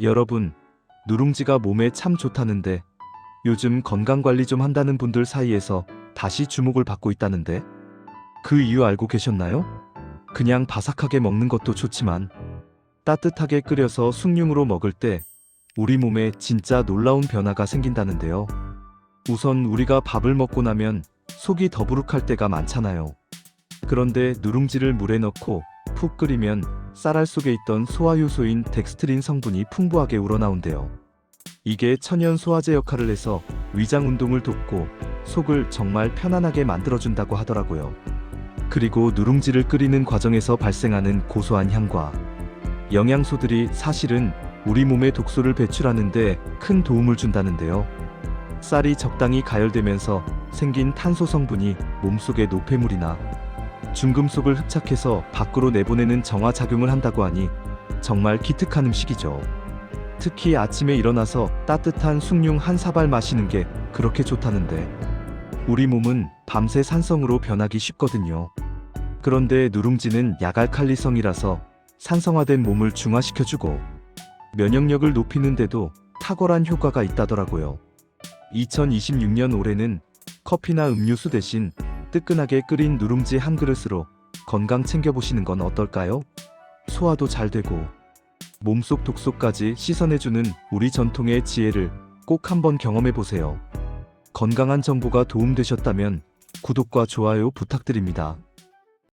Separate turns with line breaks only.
여러분, 누룽지가 몸에 참 좋다는데 요즘 건강관리 좀 한다는 분들 사이에서 다시 주목을 받고 있다는데 그 이유 알고 계셨나요? 그냥 바삭하게 먹는 것도 좋지만 따뜻하게 끓여서 숭늉으로 먹을 때 우리 몸에 진짜 놀라운 변화가 생긴다는데요. 우선 우리가 밥을 먹고 나면 속이 더부룩할 때가 많잖아요. 그런데 누룽지를 물에 넣고 푹 끓이면 쌀알 속에 있던 소화효소인 덱스트린 성분이 풍부하게 우러나온대요. 이게 천연 소화제 역할을 해서 위장 운동을 돕고 속을 정말 편안하게 만들어준다고 하더라고요. 그리고 누룽지를 끓이는 과정에서 발생하는 고소한 향과 영양소들이 사실은 우리 몸의 독소를 배출하는데 큰 도움을 준다는데요. 쌀이 적당히 가열되면서 생긴 탄소 성분이 몸속의 노폐물이나 중금속을 흡착해서 밖으로 내보내는 정화 작용을 한다고 하니 정말 기특한 음식이죠. 특히 아침에 일어나서 따뜻한 숭늉 한 사발 마시는 게 그렇게 좋다는데 우리 몸은 밤새 산성으로 변하기 쉽거든요. 그런데 누룽지는 야갈칼리성이라서 산성화된 몸을 중화시켜주고 면역력을 높이는데도 탁월한 효과가 있다더라고요. 2026년 올해는 커피나 음료수 대신 뜨끈하게 끓인 누룽지 한 그릇으로 건강 챙겨보시는 건 어떨까요? 소화도 잘 되고 몸속 독소까지 씻어내주는 우리 전통의 지혜를 꼭 한번 경험해 보세요. 건강한 정보가 도움되셨다면 구독과 좋아요 부탁드립니다.